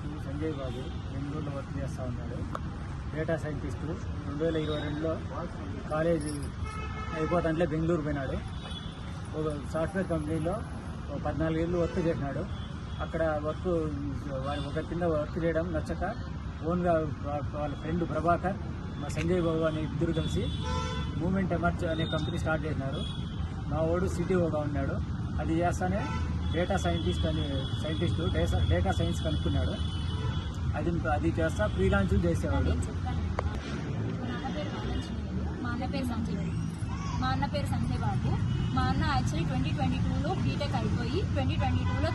కొడుకు సంజయ్ బాబు బెంగళూరులో వర్క్ చేస్తూ ఉన్నాడు. డేటా సైంటిస్టు రెండు వేల ఇరవై రెండులో కాలేజీ అయిపోతుంటే బెంగళూరు పోయినాడు. ఒక సాఫ్ట్వేర్ కంపెనీలో పద్నాలుగు పద్నాలుగేళ్ళు వర్క్ చేసినాడు. అక్కడ వర్క్ వారి ఒక కింద వర్క్ చేయడం నచ్చక ఓన్గా వాళ్ళ ఫ్రెండ్ ప్రభాకర్ మా సంజయ్ బాబు అనే ఇద్దరు కలిసి మూమెంట్ ఎమర్జ్ అనే కంపెనీ స్టార్ట్ చేసినారు. మా వాడు సిటీఓగా ఉన్నాడు. అది చేస్తానే డేటా సైంటిస్ట్ అని సైంటిస్టు డేటా డేటా సైన్స్ కనుక్కున్నాడు. అది అది చేస్తా ఫ్రీలాన్స్ చేసేవాడు. మా మా అన్న పేరు సంజయ్. బాబు. మా అన్న పేరు మా అన్న యాక్చువల్లీ ట్వంటీ ట్వంటీ టూలో బీటెక్ అయిపోయి ట్వంటీ ట్వంటీ టూలో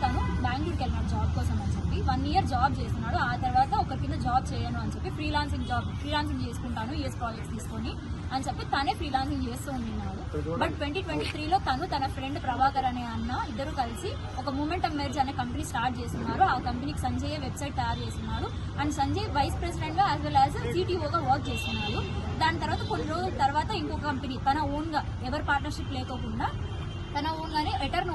బెంగళూరుకి వెళ్ళినాడు జాబ్ కోసం అని చెప్పి. వన్ ఇయర్ జాబ్ చేస్తున్నాడు. ఆ తర్వాత ఒక కింద జాబ్ చేయను అని చెప్పి ఫ్రీలాన్సింగ్ జాబ్ ఫ్రీలాన్సింగ్ చేసుకుంటాను ఏస్ ప్రాజెక్ట్స్ తీసుకొని అని చెప్పి తనే ఫ్రీలాన్సింగ్ చేస్తూ ఉన్నాడు బట్ ట్వంటీ ట్వంటీ త్రీలో తను తన ఫ్రెండ్ ప్రభాకర్ అనే అన్న ఇద్దరు కలిసి ఒక మూమెంట్ మెర్జ్ అనే కంపెనీ స్టార్ట్ చేస్తున్నారు. ఆ కంపెనీకి సంజయ్ వెబ్సైట్ తయారు చేస్తున్నాడు. అండ్ సంజయ్ వైస్ ప్రెసిడెంట్గా యాజ్ వెల్ యాజ్ సిటీఓగా వర్క్ చేస్తున్నాడు. దాని తర్వాత కొన్ని రోజుల తర్వాత ఇంకో కంపెనీ తన ఓన్గా ఎవరు ఎవరి పార్ట్నర్షిప్ లేకోకుండా తన ఓన్ గానే ఎటర్న్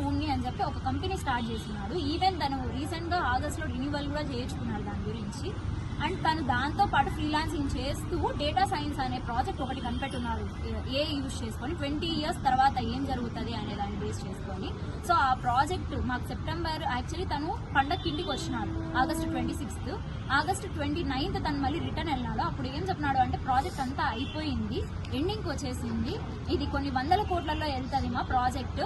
ఒక కంపెనీ స్టార్ట్ చేస్తున్నాడు. ఈవెన్ తను రీసెంట్గా ఆగస్ట్లో రిన్యూవల్ కూడా చేయించుకున్నాడు దాని గురించి. అండ్ తను దాంతో పాటు ఫ్రీలాన్సింగ్ చేస్తూ డేటా సైన్స్ అనే ప్రాజెక్ట్ ఒకటి కనిపెట్టున్నారు. ఏ యూజ్ చేసుకొని ట్వంటీ ఇయర్స్ తర్వాత ఏం జరుగుతుంది అనే దాన్ని బేస్ చేసుకొని. సో ఆ ప్రాజెక్ట్ మాకు సెప్టెంబర్ యాక్చువల్లీ తను పండగకి ఇంటికి వచ్చినాడు August twenty sixth August twenty ninth తను మళ్ళీ రిటర్న్ వెళ్ళినాడు. అప్పుడు ఏం చెప్పినాడు అంటే ప్రాజెక్ట్ అంతా అయిపోయింది ఎండింగ్కి వచ్చేసింది. ఇది కొన్ని వందల కోట్లలో వెళ్తుంది మా ప్రాజెక్ట్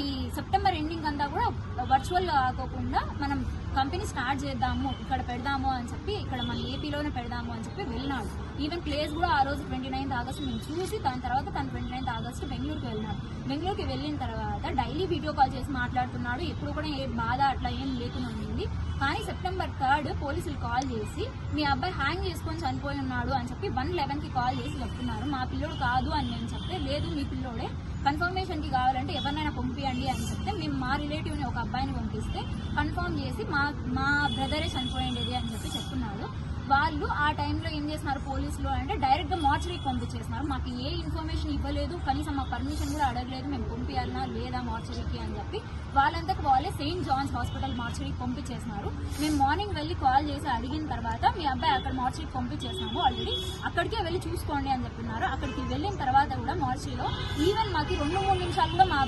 ఈ సెప్టెంబర్ ఎండింగ్ అంతా కూడా వర్చువల్ కాకుండా మనం కంపెనీ స్టార్ట్ చేద్దాము ఇక్కడ పెడదాము అని చెప్పి ఇక్కడ మన ఏపీలోనే పెడదాము అని చెప్పి వెళ్ళినాడు. ఈవెన్ ప్లేస్ కూడా ఆ రోజు ట్వంటీ నైన్త్ ఆగస్ట్ మేము చూసి దాని తర్వాత తను ట్వంటీ నైన్త్ ఆగస్ట్ బెంగళూరుకి వెళ్ళినాడు. బెంగళూరుకి వెళ్ళిన తర్వాత డైలీ వీడియో కాల్ చేసి మాట్లాడుతున్నాడు. ఎప్పుడు కూడా ఏ బాధ అట్లా ఏం లేకుండా ఉండింది. కానీ సెప్టెంబర్ థర్డ్ పోలీసులు కాల్ చేసి మీ అబ్బాయి హ్యాంగ్ చేసుకొని చనిపోయి ఉన్నాడు అని చెప్పి వన్ లెవెన్కి కాల్ చేసి చెప్తున్నారు. మా పిల్లోడు కాదు అని నేను చెప్తే లేదు మీ పిల్లోడే కన్ఫర్మేషన్కి కావాలంటే ఎవరినైనా పంపియండి అని చెప్తే మేము మా రిలేటివ్ని ఒక అబ్బాయిని పంపిస్తే కన్ఫర్మ్ చేసి మా మా బ్రదరే చనిపోయిండేది అని చెప్పి చెప్తున్నారు. వాళ్ళు ఆ టైంలో ఏం చేస్తున్నారు పోలీసులు అంటే డైరెక్ట్గా మార్చరీకి పంపించేస్తున్నారు. మాకు ఏ ఇన్ఫర్మేషన్ ఇవ్వలేదు. కనీసం మా పర్మిషన్ కూడా అడగలేదు. మేము పంపించాలన్నా లేదా మార్చరీకి అని చెప్పి వాళ్ళంతకు వాళ్ళే సెయింట్ జాన్స్ హాస్పిటల్ మార్చరీకి పంపించేసినారు. మేము మార్నింగ్ వెళ్ళి కాల్ చేసి అడిగిన తర్వాత మీ అబ్బాయి అక్కడ మార్చరీకి పంపించేసినాము ఆల్రెడీ అక్కడికే వెళ్ళి చూసుకోండి అని చెప్తున్నారు అక్కడికి వెళ్ళిన తర్వాత కూడా మార్చరీలో ఈవెన్ మాకు రెండు మూడు నిమిషాలు కూడా మా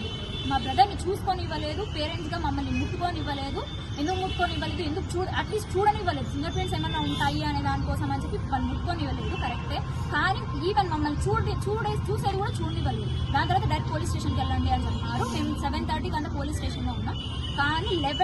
మా బ్రదర్ని చూసుకొని ఇవ్వలేదు పేరెంట్స్గా మమ్మల్ని ముట్టుకొని ఇవ్వలేదు ఎందుకు ముట్టుకొని ఇవ్వలేదు ఎందుకు చూ అట్లీస్ట్ చూడని ఇవ్వలేదు ఫింగర్ ప్రింట్స్ ఏమైనా ఉంటాయి అనే దానికోసం అని చెప్పి వాళ్ళు ముట్టుకొని ఇవ్వలేదు కరెక్టే కానీ ఈవెన్ మమ్మల్ని చూడ చూడే చూసేది కూడా చూడని దాని తర్వాత డైరెక్ట్ పోలీస్ స్టేషన్కి వెళ్ళండి అని చెప్తున్నారు మేము సెవెన్ థర్టీకి అంతా పోలీస్ స్టేషన్లో ఉన్నాం. కానీ లెవెన్